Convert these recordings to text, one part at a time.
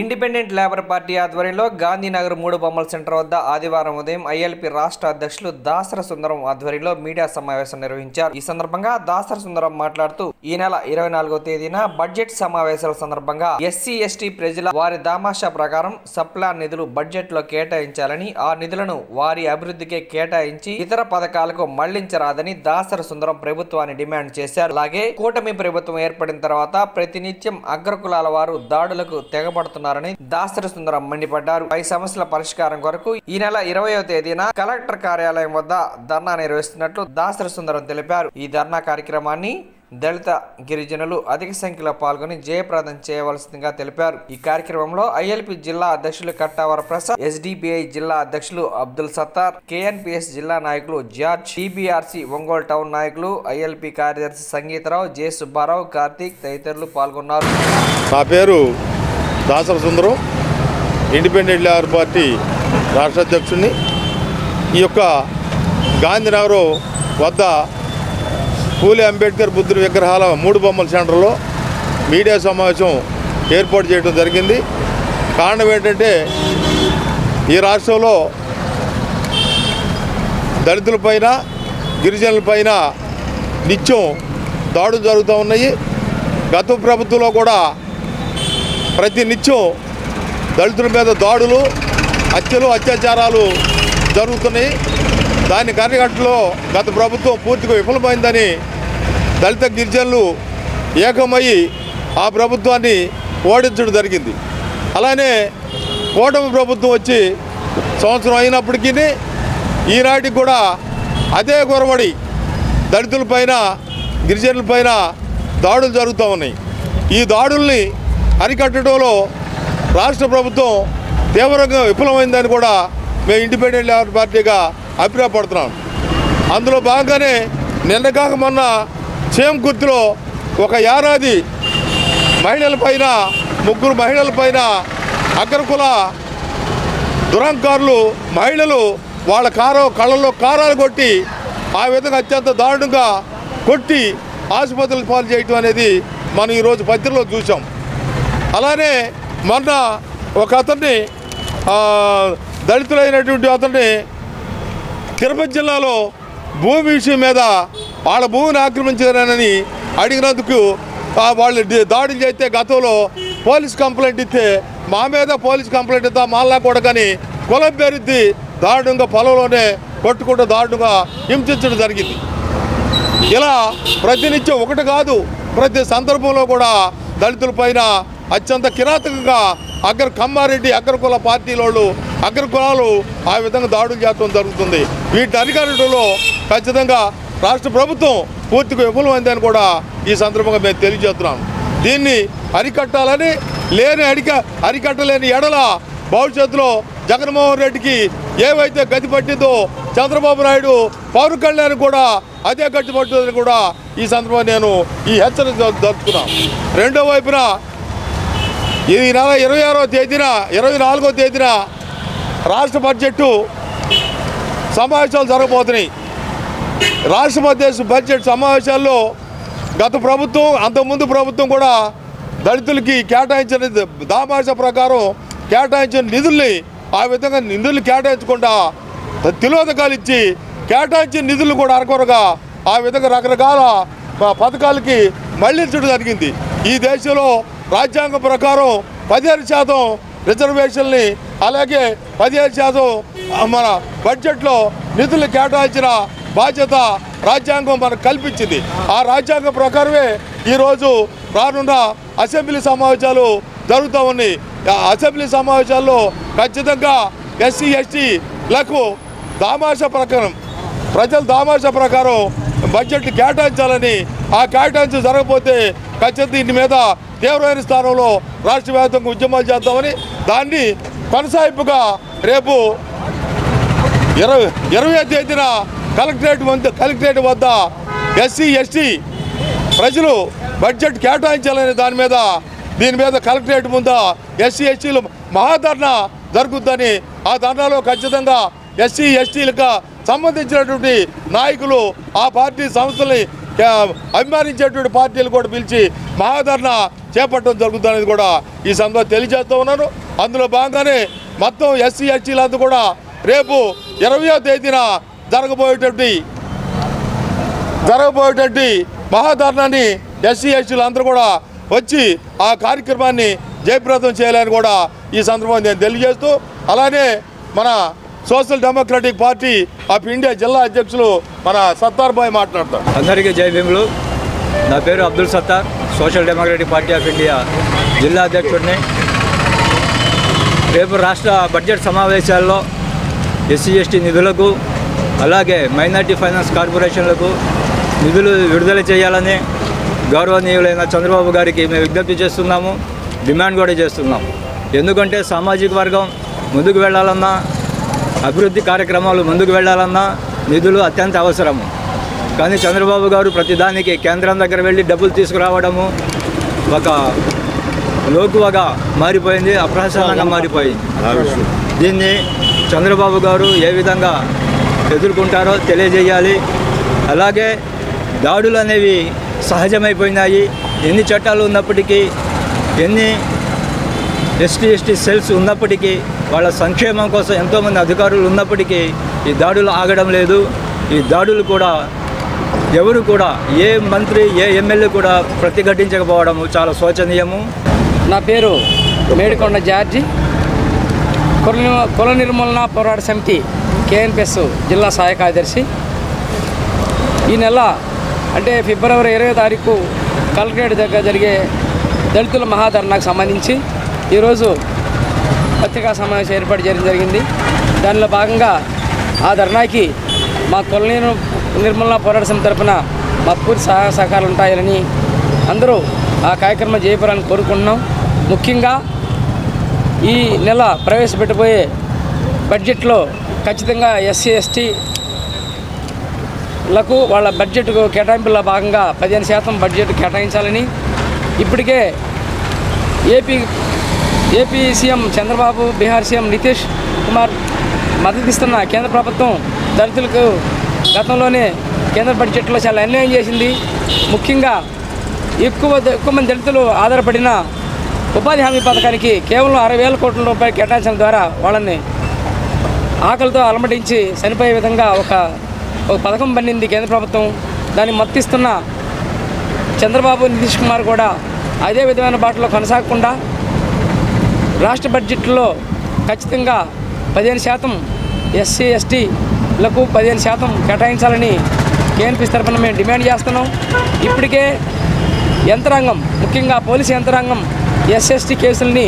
Independent labour party ఆధ్వర్యంలో గాంధీనగర్ మూడు బొమ్మల సెంటర్ వద్ద ఆదివారం ఉదయం ఐఎల్పి రాష్ట్ర అధ్యక్షులు దాసర సుందరం ఆధ్వర్యంలో మీడియా సమావేశం నిర్వహించారు. ఈ సందర్భంగా దాసర సుందరం మాట్లాడుతూ ఈ నెల ఇరవై నాలుగో తేదీన బడ్జెట్ సమావేశాల సందర్భంగా ఎస్సీ ఎస్టీ ప్రజల వారి దామాషా ప్రకారం సప్లా నిధులు బడ్జెట్లో కేటాయించాలని ఆ నిధులను వారి అభివృద్ధికే కేటాయించి ఇతర పథకాలకు మళ్ళించరాదని దాసర సుందరం ప్రభుత్వాన్ని డిమాండ్ చేశారు. అలాగే కూటమి ప్రభుత్వం ఏర్పడిన తర్వాత ప్రతినిత్యం అగ్రకులాల వారు దాడులకు తెగబడుతున్నారని దాసరి సుందరం మండిపడ్డారు. పై సమస్యల పరిష్కారం కొరకు ఈ నెల ఇరవయో తేదీన కలెక్టర్ కార్యాలయం వద్ద ధర్నా నిర్వహిస్తున్నట్లు దాసరి సుందరం తెలిపారు. ఈ ధర్నా కార్యక్రమాన్ని దళిత గిరిజనులు అధిక సంఖ్యలో పాల్గొని జయప్రదం చేయవలసిందిగా తెలిపారు. ఈ కార్యక్రమంలో ఐఎల్పి జిల్లా అధ్యక్షులు కట్టావర ప్రసాద్ ఎస్డిబిఐ జిల్లా అధ్యక్షులు అబ్దుల్ సత్తార్ కేఎన్పిఎస్ జిల్లా నాయకులు జార్జ్ టీబీఆర్సి ఒంగోలు టౌన్ నాయకులు ఐఎల్పి కార్యదర్శి సంగీతరావు జె సుబ్బారావు కార్తీక్ తదితరులు పాల్గొన్నారు. నా పేరు Dasara Sundaram independent labour party రాష్ట్ర అధ్యక్షుడిని. ఈ యొక్క గాంధీనగర్ వద్ద పూలే అంబేద్కర్ బుద్ధుడి విగ్రహాల మూడు బొమ్మల సెంటర్లో మీడియా సమావేశం ఏర్పాటు చేయడం జరిగింది. కారణం ఏంటంటే ఈ రాష్ట్రంలో దళితులపైన గిరిజనులపైన నిత్యం దాడులు జరుగుతూ ఉన్నాయి. గత ప్రభుత్వంలో కూడా ప్రతి నిత్యం దళితుల మీద దాడులు హత్యలు అత్యాచారాలు జరుగుతున్నాయి. దాని కర్రగట్టులో గత ప్రభుత్వం పూర్తిగా విఫలమైందని దళిత గిరిజనులు ఏకమయ్యి ఆ ప్రభుత్వాన్ని ఓడించడం జరిగింది. అలానే కూటమి ప్రభుత్వం వచ్చి సంవత్సరం అయినప్పటికీ ఈనాటికి కూడా అదే గొరవడి దళితులపైన గిరిజనులపైన దాడులు జరుగుతూ ఉన్నాయి. ఈ దాడుల్ని అరికట్టడంలో రాష్ట్ర ప్రభుత్వం తీవ్రంగా విఫలమైందని కూడా మేము ఇండిపెండెంట్ లేబర్ పార్టీగా అభిప్రాయపడుతున్నాం. అందులో భాగంగానే నిన్న కాక మొన్న చేమకుర్తిలో ఒక ఏడాది మహిళల పైన ముగ్గురు మహిళల పైన అగ్రకుల దురంకారులు మహిళలు వాళ్ళ కారో కళ్ళల్లో కారాలు కొట్టి ఆ విధంగా అత్యంత దారుణంగా కొట్టి ఆసుపత్రులు పాలు చేయటం అనేది మనం ఈరోజు పత్రికలో చూసాం అలానే మొన్న ఒక అతన్ని దళితులైనటువంటి అతన్ని తిరుపతి జిల్లాలో భూమి విషయం మీద వాళ్ళ భూమిని ఆక్రమించారని అడిగినందుకు వాళ్ళు దాడులు చేస్తే గతంలో పోలీస్ కంప్లైంట్ ఇస్తే మా మీద పోలీస్ కంప్లైంట్ ఇద్దాం మాల్లా కూడా కానీ కులం పేరుద్ది దారుణంగా పొలంలోనే కొట్టుకుంటూ దారుణంగా హింసించడం జరిగింది. ఇలా ప్రతినిత్యం ఒకటి కాదు ప్రతి సందర్భంలో కూడా దళితుల పైన అత్యంత కిరాతకంగా అగ్ర కమ్మారెడ్డి అగ్రకుల పార్టీలోళ్ళు అగ్రకులాలు ఆ విధంగా దాడులు చేయడం జరుగుతుంది. వీటి అధికారులలో ఖచ్చితంగా రాష్ట్ర ప్రభుత్వం పూర్తిగా విఫలమైందని కూడా ఈ సందర్భంగా మేము తెలియజేస్తున్నాం. దీన్ని అరికట్టాలని లేని అడిక అరికట్టలేని ఎడల భవిష్యత్తులో జగన్మోహన్ రెడ్డికి ఏవైతే గతి పట్టిందో చంద్రబాబు నాయుడు పవన్ కళ్యాణ్ కూడా అదే గట్టి పట్టుదని కూడా ఈ సందర్భంగా నేను ఈ హెచ్చరిక జరుపుకున్నాం రెండో వైపున ఈ నెల ఇరవై ఆరో తేదీన ఇరవై నాలుగో తేదీన రాష్ట్ర బడ్జెట్ సమావేశాలు జరగబోతున్నాయి. రాష్ట్ర బడ్జెట్ బడ్జెట్ సమావేశాల్లో గత ప్రభుత్వం అంతకుముందు ప్రభుత్వం కూడా దళితులకి కేటాయించిన దామాష ప్రకారం కేటాయించిన నిధుల్ని ఆ విధంగా నిధులు కేటాయించకుండా తిలోదకాలు ఇచ్చి కేటాయించిన నిధులు కూడా అరకొరగా ఆ విధంగా రకరకాల పథకాలకి మళ్ళించడం జరిగింది. ఈ దేశంలో రాజ్యాంగం ప్రకారం పదిహేను శాతం రిజర్వేషన్ని అలాగే పదిహేను శాతం మన బడ్జెట్లో నిధులు కేటాయించిన బాధ్యత రాజ్యాంగం మనకు కల్పించింది. ఆ రాజ్యాంగం ప్రకారమే ఈరోజు రానున్న అసెంబ్లీ సమావేశాలు జరుగుతూ ఉన్నాయి. అసెంబ్లీ సమావేశాల్లో ఖచ్చితంగా ఎస్సీ ఎస్టీలకు దామాష ప్రకారం ప్రజల దామాష ప్రకారం బడ్జెట్ కేటాయించాలని ఆ కేటాయించి జరగకపోతే ఖచ్చితంగా దీని మీద తీవ్రమైన స్థానంలో రాష్ట్ర వ్యాప్తంగా ఉద్యమాలు చేద్దామని దాన్ని కొనసాగింపుగా రేపు ఇరవై ఇరవై తేదీన కలెక్టరేట్ వద్ద కలెక్టరేట్ వద్ద ఎస్సీ ఎస్టీ ప్రజలు బడ్జెట్ కేటాయించాలనే దాని మీద దీని మీద కలెక్టరేట్ ముందు ఎస్సీ ఎస్టీలు మహాధర్ణ జరుగుద్దని ఆ ధర్నాలో ఖచ్చితంగా ఎస్సీ ఎస్టీలకు సంబంధించినటువంటి నాయకులు ఆ పార్టీ సంస్థల్ని అభిమానించేటువంటి పార్టీలు కూడా పిలిచి మహాధర్ణ చేపట్టడం జరుగుతుందనేది కూడా ఈ సందర్భంగా తెలియజేస్తూ ఉన్నాను. అందులో భాగంగానే మొత్తం ఎస్సీ ఎస్టీలంతా కూడా రేపు ఇరవయో తేదీన జరగబోయేటువంటి జరగబోయేటువంటి మహాధరణాన్ని ఎస్సీ ఎస్టీలు అందరూ కూడా వచ్చి ఆ కార్యక్రమాన్ని జయప్రదం చేయాలని కూడా ఈ సందర్భంగా నేను తెలియజేస్తూ అలానే మన social democratic party of India జిల్లా అధ్యక్షులు మన సత్తార్ బాయ్ మాట్లాడతారు. అందరికీ జై భీములు. నా పేరు Abdul Sattar social democratic party of India జిల్లా అధ్యక్షుడిని. రేపు రాష్ట్ర బడ్జెట్ సమావేశాల్లో ఎస్సీ ఎస్టీ నిధులకు అలాగే మైనార్టీ ఫైనాన్స్ కార్పొరేషన్లకు నిధులు విడుదల చేయాలని గౌరవనీయులైన చంద్రబాబు గారికి మేము విజ్ఞప్తి చేస్తున్నాము డిమాండ్ కూడా చేస్తున్నాం ఎందుకంటే సామాజిక వర్గం ముందుకు వెళ్ళాలన్నా అభివృద్ధి కార్యక్రమాలు ముందుకు వెళ్ళాలన్నా నిధులు అత్యంత అవసరము. కానీ చంద్రబాబు గారు ప్రతిదానికి కేంద్రం దగ్గర వెళ్ళి డబ్బులు తీసుకురావడము ఒక లోకువగా మారిపోయింది అప్రహసనంగా మారిపోయింది. దీన్ని చంద్రబాబు గారు ఏ విధంగా ఎదుర్కొంటారో తెలియజేయాలి. అలాగే దాడులు అనేవి సహజమైపోయినాయి. ఎన్ని చట్టాలు ఉన్నప్పటికీ ఎన్ని ఎస్టీ ఎస్టీ సెల్స్ ఉన్నప్పటికీ వాళ్ళ సంక్షేమం కోసం ఎంతోమంది అధికారులు ఉన్నప్పటికీ ఈ దాడులు ఆగడం లేదు. ఈ దాడులు కూడా ఎవరు కూడా ఏ మంత్రి ఏ ఎమ్మెల్యే కూడా ప్రతిఘటించకపోవడం చాలా శోచనీయము. నా పేరు మేడికొండ జార్జి. కుల ని- కుల నిర్మూలన పోరాట సమితి కేఎన్పిఎస్ జిల్లా సహాయ కార్యదర్శి. ఈ నెల అంటే ఫిబ్రవరి ఇరవై తారీఖు కలెక్టరేట్ దగ్గర జరిగే దళితుల మహాధర్నాకు సంబంధించి ఈరోజు పత్రికా సమావేశం ఏర్పాటు చేయడం జరిగింది. దానిలో భాగంగా ఆ ధర్నాకి మా కొలనీ నిర్మూలన పోరాట సమితి తరఫున మా పూర్తి సహాయ సహకారాలు ఉంటాయని అందరూ ఆ కార్యక్రమం జయపురాన్ని కోరుకుంటున్నాం. ముఖ్యంగా ఈ నెల ప్రవేశపెట్టబోయే బడ్జెట్లో ఖచ్చితంగా ఎస్సీ ఎస్టీ లకు వాళ్ళ బడ్జెట్ కేటాయింపుల్లో భాగంగా పదిహేను శాతం బడ్జెట్ కేటాయించాలని ఇప్పటికే AP AP CM Chandrababu Bihar CM Nitish Kumar మద్దతిస్తున్న కేంద్ర ప్రభుత్వం దళితులకు గతంలోనే కేంద్ర బడ్జెట్లో చాలా అన్యాయం చేసింది. ముఖ్యంగా ఎక్కువ ఎక్కువ మంది దళితులు ఆధారపడిన ఉపాధి హామీ పథకానికి కేవలం అరవై వేల కోట్ల రూపాయలు కేటాయించడం ద్వారా వాళ్ళని ఆకలితో అలమటించి చనిపోయే విధంగా ఒక ఒక పథకం పండింది కేంద్ర ప్రభుత్వం. దాన్ని మత్తిస్తున్న చంద్రబాబు నితీష్ కుమార్ కూడా అదే విధమైన బాటలో కొనసాగకుండా రాష్ట్ర బడ్జెట్లో ఖచ్చితంగా పదిహేను శాతం ఎస్సీ ఎస్టీలకు పదిహేను శాతం కేటాయించాలని కేఎన్పీ తరఫున మేము డిమాండ్ చేస్తున్నాం. ఇప్పటికే యంత్రాంగం ముఖ్యంగా పోలీసు యంత్రాంగం ఎస్ఎస్టీ కేసుల్ని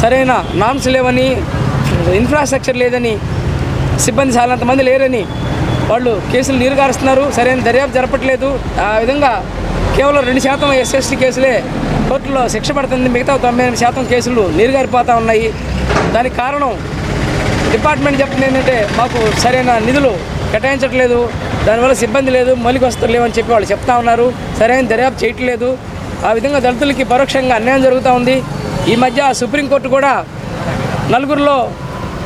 సరైన నామ్స్ లేవని ఇన్ఫ్రాస్ట్రక్చర్ లేదని సిబ్బంది చాలంతమంది లేరని వాళ్ళు కేసులు నీరుగారుస్తున్నారు. సరైన దర్యాప్తు జరపట్లేదు. ఆ విధంగా కేవలం రెండు శాతం ఎస్ఎస్టీ కేసులే కోర్టులో శిక్ష పడుతుంది. మిగతా తొంభై ఎనిమిది శాతం కేసులు నీరుగారిపోతూ ఉన్నాయి. దానికి కారణం డిపార్ట్మెంట్ చెప్పింది ఏంటంటే మాకు సరైన నిధులు కేటాయించట్లేదు. దానివల్ల సిబ్బంది లేదు మౌలిక వస్తువులు లేవని చెప్పి వాళ్ళు చెప్తా ఉన్నారు. సరైన దర్యాప్తు చేయట్లేదు. ఆ విధంగా దళితులకి పరోక్షంగా అన్యాయం జరుగుతూ ఉంది. ఈ మధ్య సుప్రీంకోర్టు కూడా నలుగురిలో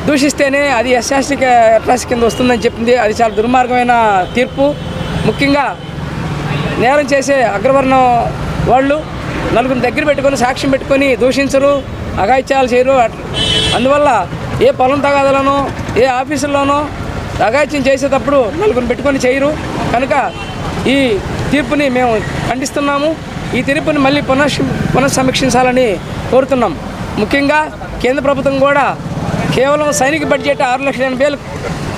దూషిస్తేనే అది ఎస్ఎస్టీ అట్రాస్ కింద వస్తుందని చెప్పింది. అది చాలా దుర్మార్గమైన తీర్పు. ముఖ్యంగా నేరం చేసే అగ్రవర్ణం వాళ్ళు నలుగురిని దగ్గర పెట్టుకొని సాక్ష్యం పెట్టుకొని దూషించరు అఘాయిత్యాలు చేయరు. అట్- అందువల్ల ఏ పొలం తగాదలోనో ఏ ఆఫీసుల్లోనో అఘాయిత్యం చేసేటప్పుడు నలుగురిని పెట్టుకొని చేయరు. కనుక ఈ తీర్పుని మేము ఖండిస్తున్నాము. ఈ తీర్పుని మళ్ళీ పునః పునఃసమీక్షించాలని కోరుతున్నాం. ముఖ్యంగా కేంద్ర ప్రభుత్వం కూడా కేవలం సైనిక బడ్జెట్ ఆరు లక్షల ఎనభై వేలు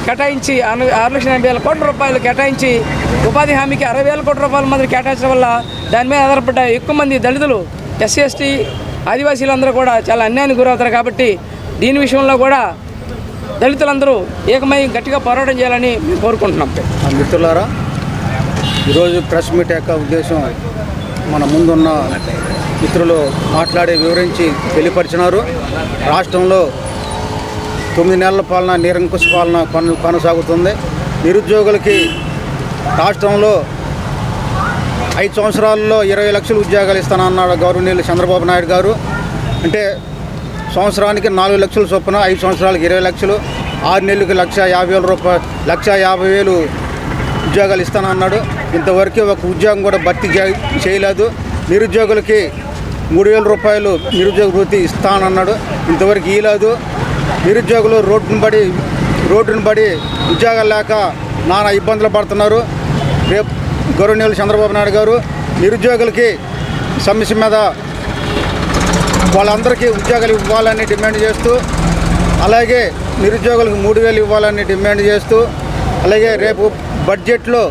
కేటాయించి ఆరు లక్షల ఎనభై వేల కోట్ల రూపాయలు కేటాయించి ఉపాధి హామీకి అరవై వేల కోట్ల రూపాయల మంది కేటాయించడం వల్ల దాని మీద ఆధారపడ్డ ఎక్కువ మంది దళితులు ఎస్సీ ఎస్టీ ఆదివాసీలందరూ కూడా చాలా అన్యాయానికి గురవుతారు కాబట్టి దీని విషయంలో కూడా దళితులందరూ ఏకమై గట్టిగా పోరాటం చేయాలని మేము కోరుకుంటున్నాం. మిత్రులారా ఈరోజు ప్రెస్ మీట్ యొక్క ఉద్దేశం మన ముందున్న మిత్రులు మాట్లాడి వివరించి తెలియపరిచినారు. రాష్ట్రంలో తొమ్మిది నెలల పాలన నిరంకుశ పాలన కొనసాగుతుంది. నిరుద్యోగులకి రాష్ట్రంలో ఐదు సంవత్సరాల్లో ఇరవై లక్షల ఉద్యోగాలు ఇస్తానన్నాడు గవర్నీయులు చంద్రబాబు నాయుడు గారు. అంటే సంవత్సరానికి నాలుగు లక్షల చొప్పున ఐదు సంవత్సరాలకు ఇరవై లక్షలు ఆరు నెలలకు లక్ష యాభై వేల రూపాయలు లక్ష యాభై వేలు ఉద్యోగాలు ఇస్తానన్నాడు ఇంతవరకు ఒక ఉద్యోగం కూడా భర్తీ చేయలేదు. నిరుద్యోగులకి మూడు వేల రూపాయలు నిరుద్యోగ వృత్తి ఇస్తానన్నాడు ఇంతవరకు ఇయలేదు నిరుద్యోగులు రోడ్డును పడి రోడ్డును బడి ఉద్యోగాలు లేక నానా ఇబ్బందులు పడుతున్నారు. రేపు గౌరవనీయులు చంద్రబాబు నాయుడు గారు నిరుద్యోగులకి సమస్య మీద వాళ్ళందరికీ ఉద్యోగాలు ఇవ్వాలని డిమాండ్ చేస్తూ అలాగే నిరుద్యోగులకు మూడు వేలు ఇవ్వాలని డిమాండ్ చేస్తూ అలాగే రేపు బడ్జెట్లో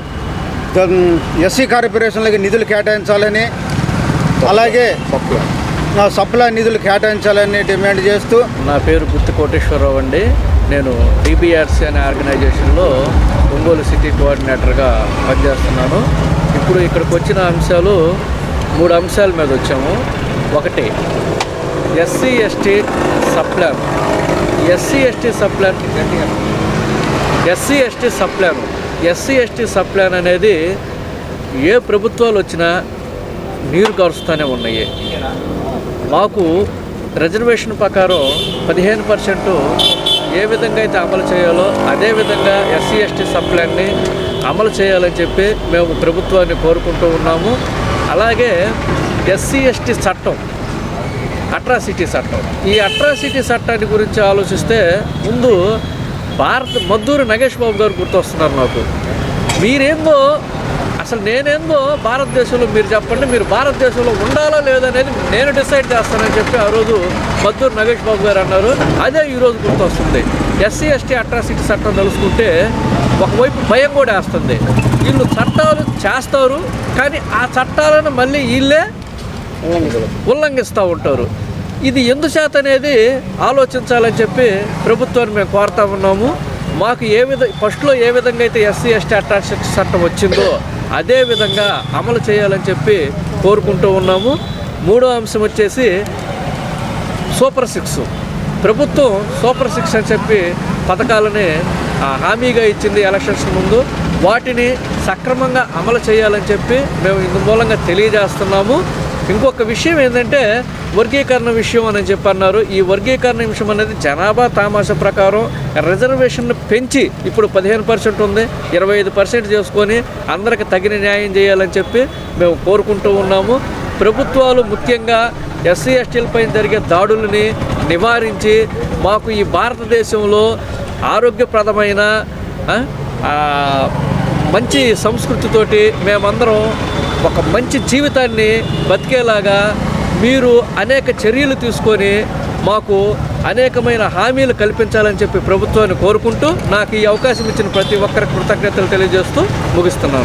ఎస్సీ కార్పొరేషన్లకి నిధులు కేటాయించాలని అలాగే ఆ, సప్లై నిధులు కేటాయించాలని డిమాండ్ చేస్తూ నా పేరు గుత్తి కోటేశ్వరరావు అండి. నేను డిబిఆర్సీ అనే ఆర్గనైజేషన్లో ఒంగోలు సిటీ కోఆర్డినేటర్గా పనిచేస్తున్నాను. ఇప్పుడు ఇక్కడికి వచ్చిన అంశాలు మూడు అంశాల మీద వచ్చాము. ఒకటి SC ST subplan SC ST subplan SC ST subplan SC ST subplan అనేది ఏ ప్రభుత్వాలు వచ్చినా నీరు కారుస్తూనే ఉన్నాయి. మాకు రిజర్వేషన్ ప్రకారం పదిహేను పర్సెంటు ఏ విధంగా అయితే అమలు చేయాలో అదే విధంగా ఎస్సీ ఎస్టీ సప్లాన్ని అమలు చేయాలని చెప్పి మేము ప్రభుత్వాన్ని కోరుకుంటూ ఉన్నాము. అలాగే ఎస్సీ ఎస్టీ చట్టం అట్రాసిటీ చట్టం. ఈ అట్రాసిటీ చట్టాన్ని గురించి ఆలోచిస్తే ముందు భారత్ మద్దూరు నగేష్ బాబు గారు గుర్తొస్తున్నారు నాకు. మీరేందో అసలు నేనేందో భారతదేశంలో మీరు చెప్పండి మీరు భారతదేశంలో ఉండాలా లేదనేది నేను డిసైడ్ చేస్తానని చెప్పి ఆ రోజు మద్దూరు నగేష్ బాబు గారు అన్నారు. అదే ఈరోజు గుర్తొస్తుంది. ఎస్సీ ఎస్టీ అట్రాసిటీ చట్టం తెలుసుకుంటే ఒకవైపు భయం కూడా వేస్తుంది. వీళ్ళు చట్టాలు చేస్తారు కానీ ఆ చట్టాలను మళ్ళీ వీళ్ళే ఉల్లంఘిస్తూ ఉంటారు. ఇది ఎందుచేత అనేది ఆలోచించాలని చెప్పి ప్రభుత్వాన్ని మేము కోరుతా ఉన్నాము. మాకు ఏ విధ ఫస్ట్లో ఏ విధంగా అయితే ఎస్సీ ఎస్టీ అట్రాక్షన్ చట్టం వచ్చిందో అదే విధంగా అమలు చేయాలని చెప్పి కోరుకుంటూ ఉన్నాము. మూడో అంశం వచ్చేసి సూపర్ సిక్స్. ప్రభుత్వం సూపర్ సిక్స్ అని చెప్పి పథకాలని హామీగా ఇచ్చింది ఎలక్షన్స్ ముందు. వాటిని సక్రమంగా అమలు చేయాలని చెప్పి మేము ఇందు మూలంగా తెలియజేస్తున్నాము. ఇంకొక విషయం ఏంటంటే వర్గీకరణ విషయం అని చెప్పి అన్నారు ఈ వర్గీకరణ విషయం అనేది జనాభా తామాస ప్రకారం రిజర్వేషన్ పెంచి ఇప్పుడు పదిహేను పర్సెంట్ ఉంది. ఇరవై ఐదు పర్సెంట్ చేసుకొని అందరికి తగిన న్యాయం చేయాలని చెప్పి మేము కోరుకుంటూ ఉన్నాము. ప్రభుత్వాలు ముఖ్యంగా ఎస్సీ ఎస్టీలపై జరిగే దాడులని నివారించి మాకు ఈ భారతదేశంలో ఆరోగ్యప్రదమైన మంచి సంస్కృతితోటి మేమందరం ఒక మంచి జీవితాన్ని బతికేలాగా మీరు అనేక చర్యలు తీసుకొని మాకు అనేకమైన హామీలు కల్పించాలని చెప్పి ప్రభుత్వాన్ని కోరుకుంటూ నాకు ఈ అవకాశం ఇచ్చిన ప్రతి ఒక్కరికి కృతజ్ఞతలు తెలియజేస్తూ ముగిస్తున్నాను.